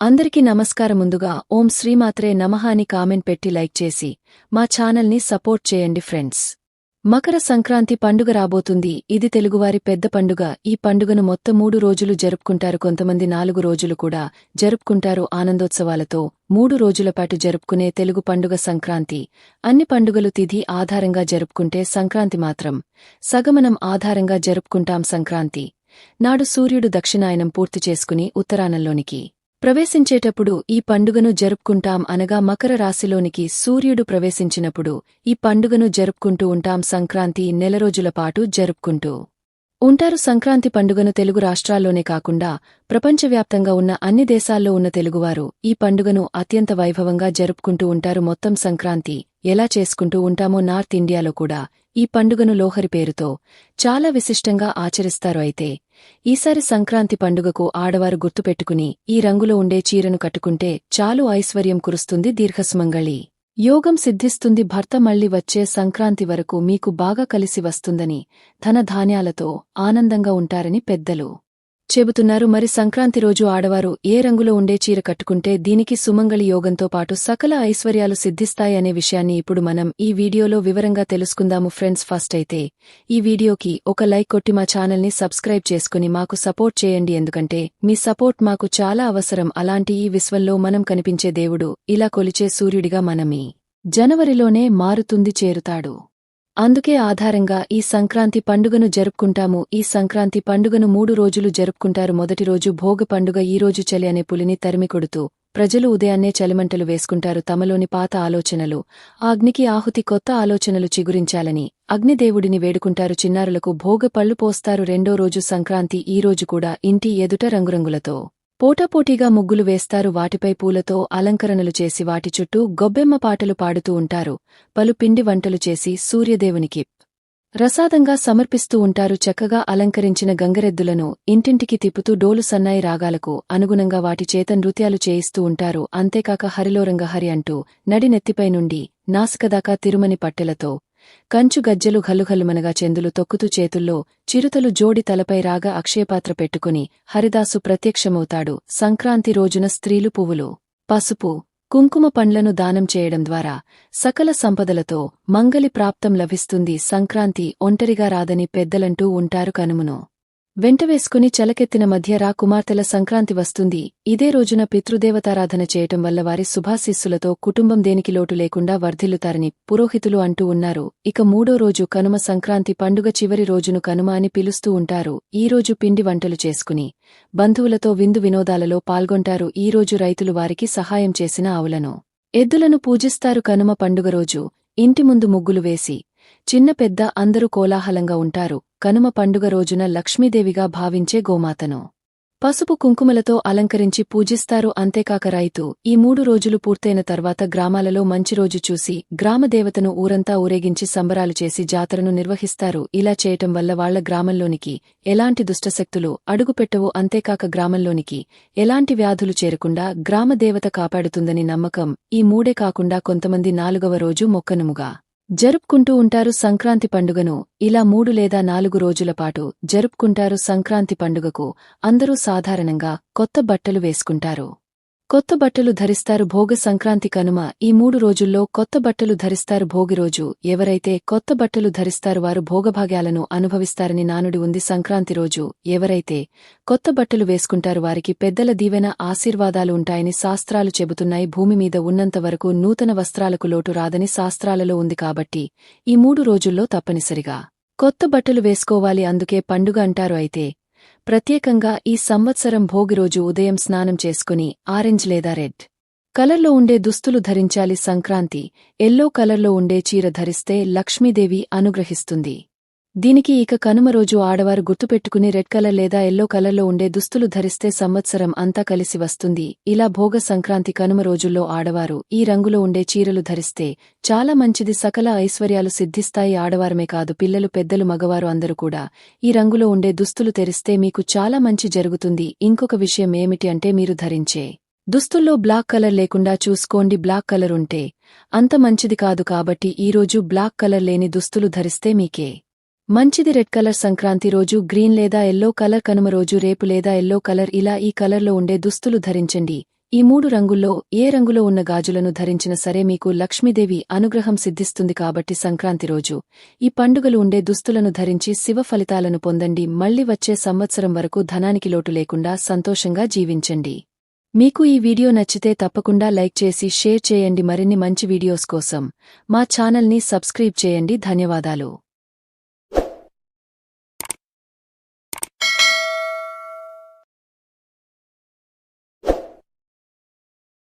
అందరికీ నమస్కారం ముందుగా ఓం శ్రీమాత్రే నమః అని కామెంట్ పెట్టి లైక్ చేసి మా ఛానల్ని సపోర్ట్ చేయండి ఫ్రెండ్స్. మకర సంక్రాంతి పండుగ రాబోతుంది. ఇది తెలుగువారి పెద్ద పండుగ. ఈ పండుగను మొత్తం మూడు రోజులు జరుపుకుంటారు. కొంతమంది నాలుగు రోజులు కూడా జరుపుకుంటారు ఆనందోత్సవాలతో. మూడు రోజులపాటు జరుపుకునే తెలుగు పండుగ సంక్రాంతి. అన్ని పండుగలు తిథి ఆధారంగా జరుపుకుంటే సంక్రాంతి మాత్రం సగమనం ఆధారంగా జరుపుకుంటాం సంక్రాంతి. నాడు సూర్యుడు దక్షిణాయనం పూర్తి చేసుకుని ఉత్తరాయణంలోనికి ప్రవేశించేటప్పుడు ఈ పండుగను జరుపుకుంటాం అనగా మకర రాశిలోనికి సూర్యుడు ప్రవేశించినప్పుడు ఈ పండుగను జరుపుకుంటూ ఉంటాం సంక్రాంతి నెల రోజులపాటు జరుపుకుంటూ. ఉంటారు సంక్రాంతి పండుగను తెలుగు రాష్ట్రాల్లోనే కాకుండా ప్రపంచవ్యాప్తంగా ఉన్న అన్ని దేశాల్లో ఉన్న తెలుగువారు ఈ పండుగను అత్యంత వైభవంగా జరుపుకుంటూ ఉంటారు మొత్తం సంక్రాంతి. ఎలా చేసుకుంటూ ఉంటామో నార్త్ ఇండియాలో కూడా ఈ పండుగను లోహరి పేరుతో చాలా విశిష్టంగా ఆచరిస్తారు అయితే ఈసారి సంక్రాంతి పండుగకు ఆడవారు గుర్తుపెట్టుకుని ఈ రంగులో ఉండే చీరను కట్టుకుంటే చాలు ఐశ్వర్యం కురుస్తుంది దీర్ఘసుమంగళి. యోగం సిద్ధిస్తుంది భర్త మళ్ళీ వచ్చే సంక్రాంతి వరకు మీకు బాగా కలిసి వస్తుందని ధనధాన్యాలతో ఆనందంగా ఉంటారని పెద్దలు. చెబుతున్నారు. మరి సంక్రాంతి రోజు ఆడవారు ఏ రంగులో ఉండే చీర కట్టుకుంటే దీనికి సుమంగళి యోగంతో పాటు సకల ఐశ్వర్యాలు సిద్ధిస్తాయనే విషయాన్ని ఇప్పుడు మనం ఈ వీడియోలో వివరంగా తెలుసుకుందాము ఫ్రెండ్స్. ఫస్ట్ అయితే ఈ వీడియోకి ఒక లైక్ కొట్టి మా ఛానల్ని సబ్స్క్రైబ్ చేసుకుని మాకు సపోర్ట్ చేయండి. ఎందుకంటే మీ సపోర్ట్ మాకు చాలా అవసరం. అలాంటి ఈ విశ్వంలో మనం కనిపించే దేవుడు. ఇలా కొలిచే సూర్యుడిగా మనమీ జనవరిలోనే మారుతుంది చేరుతాడు. అందుకే ఆధారంగా ఈ సంక్రాంతి పండుగను జరుపుకుంటాము. ఈ సంక్రాంతి పండుగను మూడు రోజులు జరుపుకుంటారు. మొదటి రోజు భోగ పండుగ ఈరోజు చలి అనే పులిని తరిమికొడుతూ ప్రజలు ఉదయాన్నే చలిమంటలు వేసుకుంటారు. తమలోని పాత ఆలోచనలు ఆ అగ్నికి ఆహుతి కొత్త ఆలోచనలు చిగురించాలని అగ్నిదేవుడిని వేడుకుంటారు. చిన్నారులకు భోగ పళ్ళు పోస్తారు. రెండో రోజు సంక్రాంతి ఈ రోజు కూడా ఇంటి ఎదుట రంగురంగులతో పోటాపోటీగా ముగ్గులు వేస్తారు. వాటిపై పూలతో అలంకరణలు చేసి వాటి చుట్టూ గొబ్బెమ్మ పాటలు పాడుతూ ఉంటారు. పలు పిండి వంటలు చేసి సూర్యదేవునికి రసాదంగా సమర్పిస్తూ ఉంటారు. చక్కగా అలంకరించిన గంగరెద్దులను ఇంటింటికి తిప్పుతూ డోలు సన్నాయి రాగాలకు అనుగుణంగా వాటి చేత నృత్యాలు చేయిస్తూ ఉంటారు. అంతేకాక హరిలోరంగ హరి అంటూ నడినెత్తిపై నుండి నాసికదాకా తిరుమని పట్టెలతో కంచు గజ్జెలు ఘల్లుఘల్లుమనగా చెందులు తొక్కుతూ చేతుల్లో చిరుతలు జోడి తలపై రాగా అక్షయపాత్ర పెట్టుకుని హరిదాసు ప్రత్యక్షమవుతాడు. సంక్రాంతి రోజున స్త్రీలు పువ్వులు పసుపు కుంకుమ పండ్లను దానం చేయడం ద్వారా సకల సంపదలతో మంగలి ప్రాప్తం లభిస్తుంది. సంక్రాంతి ఒంటరిగా రాదని పెద్దలంటూ ఉంటారు కనుమును. వెంటవేసుకుని చెలకెత్తిన మధ్య రా కుమార్తెల సంక్రాంతి వస్తుంది. ఇదే రోజున పితృదేవతారాధన చేయటం వల్ల వారి శుభాశీస్సులతో కుటుంబం దేనికి లోటు లేకుండా వర్ధిల్లుతారని పురోహితులు అంటూ ఉన్నారు. ఇక మూడో రోజు కనుమ సంక్రాంతి పండుగ చివరి రోజును కనుమ అని పిలుస్తూ ఉంటారు. ఈరోజు పిండి వంటలు చేసుకుని బంధువులతో విందు వినోదాలలో పాల్గొంటారు. ఈరోజు రైతులు వారికి సహాయం చేసిన ఆవులను. ఎద్దులను పూజిస్తారు కనుమ పండుగ రోజు. ఇంటి ముందు ముగ్గులు వేసి చిన్న పెద్ద అందరూ కోలాహలంగా ఉంటారు. కనుమ పండుగ రోజున లక్ష్మీదేవిగా భావించే గోమాతను. పసుపు కుంకుమలతో అలంకరించి పూజిస్తారు. అంతేకాక రైతు ఈ మూడు రోజులు పూర్తయిన తర్వాత గ్రామాలలో మంచి రోజు చూసి గ్రామదేవతను ఊరంతా ఊరేగించి సంబరాలు చేసి జాతరను నిర్వహిస్తారు. ఇలా చేయటం వల్ల వాళ్ళ గ్రామంలోనికి ఎలాంటి దుష్టశక్తులు అడుగుపెట్టవు. అంతేకాక గ్రామంలోనికి ఎలాంటి వ్యాధులు చేరకుండా గ్రామదేవత కాపాడుతుందని నమ్మకం ఈ మూడే కాకుండా కొంతమంది నాలుగవ రోజు మొక్కనుముగా. జరుపుకుంటూ ఉంటారు సంక్రాంతి పండుగను. ఇలా మూడు లేదా నాలుగు రోజుల పాటు జరుపుకుంటారు సంక్రాంతి పండుగకు అందరూ సాధారణంగా కొత్త బట్టలు వేసుకుంటారు. కొత్త బట్టలు ధరిస్తారు భోగ సంక్రాంతి కనుమ. ఈ మూడు రోజుల్లో కొత్త బట్టలు ధరిస్తారు భోగి రోజు. ఎవరైతే కొత్త బట్టలు ధరిస్తారు వారు భోగభాగ్యాలను అనుభవిస్తారని నానుడి ఉంది సంక్రాంతి రోజు. ఎవరైతే కొత్త బట్టలు వేసుకుంటారు వారికి పెద్దల దీవెన ఆశీర్వాదాలు ఉంటాయని శాస్త్రాలు చెబుతున్నాయి. భూమి మీద ఉన్నంత వరకు నూతన వస్త్రాలకు లోటు రాదని శాస్త్రాలలో ఉంది కాబట్టి ఈ మూడు రోజుల్లో తప్పనిసరిగా కొత్త బట్టలు వేసుకోవాలి. అందుకే పండుగ అంటారు అయితే ప్రత్యేకంగా ఈ సంవత్సరం భోగిరోజు ఉదయం స్నానం చేసుకుని ఆరెంజ్ లేదా రెడ్ కలర్లో ఉండే దుస్తులు ధరించాలి సంక్రాంతి ఎల్లో కలర్లో ఉండే చీర ధరిస్తే లక్ష్మీదేవి అనుగ్రహిస్తుంది. దీనికి ఇక కనుమ రోజు ఆడవారు గుర్తుపెట్టుకుని రెడ్ కలర్ లేదా ఎల్లో కలర్లో ఉండే దుస్తులు ధరిస్తే సంవత్సరం అంతా కలిసి వస్తుంది. ఇలా భోగ సంక్రాంతి కనుమ రోజుల్లో ఆడవారు ఈ రంగులో ఉండే చీరలు ధరిస్తే చాలా మంచిది. సకల ఐశ్వర్యాలు సిద్ధిస్తాయి. ఆడవారమే కాదు పిల్లలు పెద్దలు మగవారు అందరూ కూడా ఈ రంగులో ఉండే దుస్తులు తెరిస్తే మీకు చాలా మంచి జరుగుతుంది. ఇంకొక విషయం ఏమిటి అంటే మీరు ధరించే దుస్తుల్లో బ్లాక్ కలర్ లేకుండా చూసుకోండి. బ్లాక్ కలర్ ఉంటే అంత మంచిది కాదు కాబట్టి ఈరోజు బ్లాక్ కలర్ లేని దుస్తులు ధరిస్తే మీకే మంచిది రెడ్ కలర్ సంక్రాంతి రోజు గ్రీన్ లేదా ఎల్లో కలర్ కనుమ రోజు రేపు లేదా ఎల్లో కలర్ ఇలా ఈ కలర్లో ఉండే దుస్తులు ధరించండి. ఈ మూడు రంగుల్లో ఏ రంగులో ఉన్న గాజులను ధరించిన సరే మీకు లక్ష్మీదేవి అనుగ్రహం సిద్ధిస్తుంది కాబట్టి సంక్రాంతి రోజు. ఈ పండుగలు ఉండే దుస్తులను ధరించి శివ ఫలితాలను పొందండి. మళ్ళీ వచ్చే సంవత్సరం వరకు ధనానికి లోటు లేకుండా సంతోషంగా జీవించండి. మీకు ఈ వీడియో నచ్చితే తప్పకుండా లైక్ చేసి షేర్ చేయండి. మరిన్ని మంచి వీడియోస్ కోసం మా ఛానల్ని సబ్స్క్రైబ్ చేయండి. ధన్యవాదాలు.